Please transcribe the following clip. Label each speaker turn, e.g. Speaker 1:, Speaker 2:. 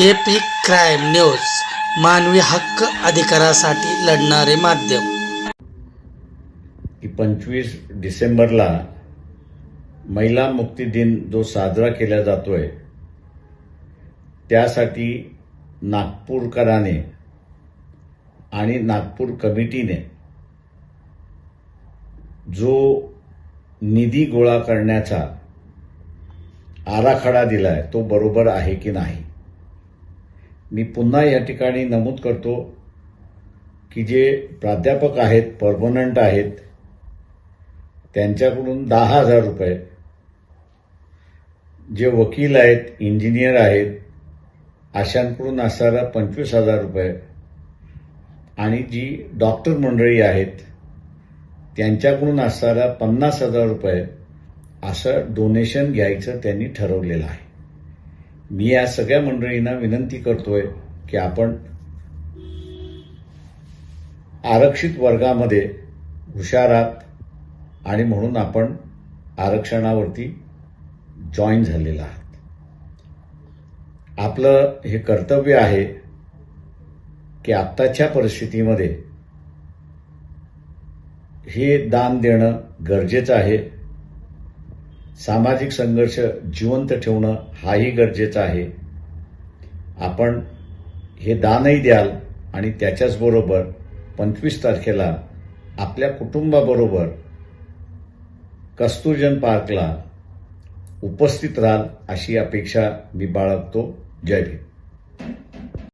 Speaker 1: AP crime news मानवी हक्क अधिकारासाठी लढणारे माध्यम.
Speaker 2: की पंचवीस डिसेंबरला महिला मुक्ती दिन जो साजरा केला जातोय त्यासाठी नागपूरकराने आणि नागपूर कमिटीने जो निधी गोळा करण्याचा आराखडा दिलाय तो बरोबर आहे की नाही? मी पुन्हा या ठिकाणी नमूद करतो की जे प्राध्यापक आहेत परमनंट आहेत त्यांच्याकडून दहा हजार रुपये. जे वकील आहेत इंजिनियर आहेत अशांकडून असणारा पंचवीस हजार रुपये. आणि जी डॉक्टर मंडळी आहेत त्यांच्याकडून असणारा पन्नास हजार रुपये असं डोनेशन घ्यायचं त्यांनी ठरवलेलं आहे. मी या सगळ्या मंडळींना विनंती करतोय की आपण आरक्षित वर्गामध्ये हुशार आहात आणि म्हणून आपण आरक्षणावरती जॉईन झालेला आहात. आपलं हे कर्तव्य आहे की आत्ताच्या परिस्थितीमध्ये हे दान देणं गरजेचं आहे. सामाजिक संघर्ष जिवंत ठेवणं हाही गरजेचं आहे. आपण हे दानही द्याल आणि त्याच्याचबरोबर पंचवीस तारखेला आपल्या कुटुंबाबरोबर कस्तुरजन पार्कला उपस्थित राहाल अशी अपेक्षा मी बाळगतो. जय भीम.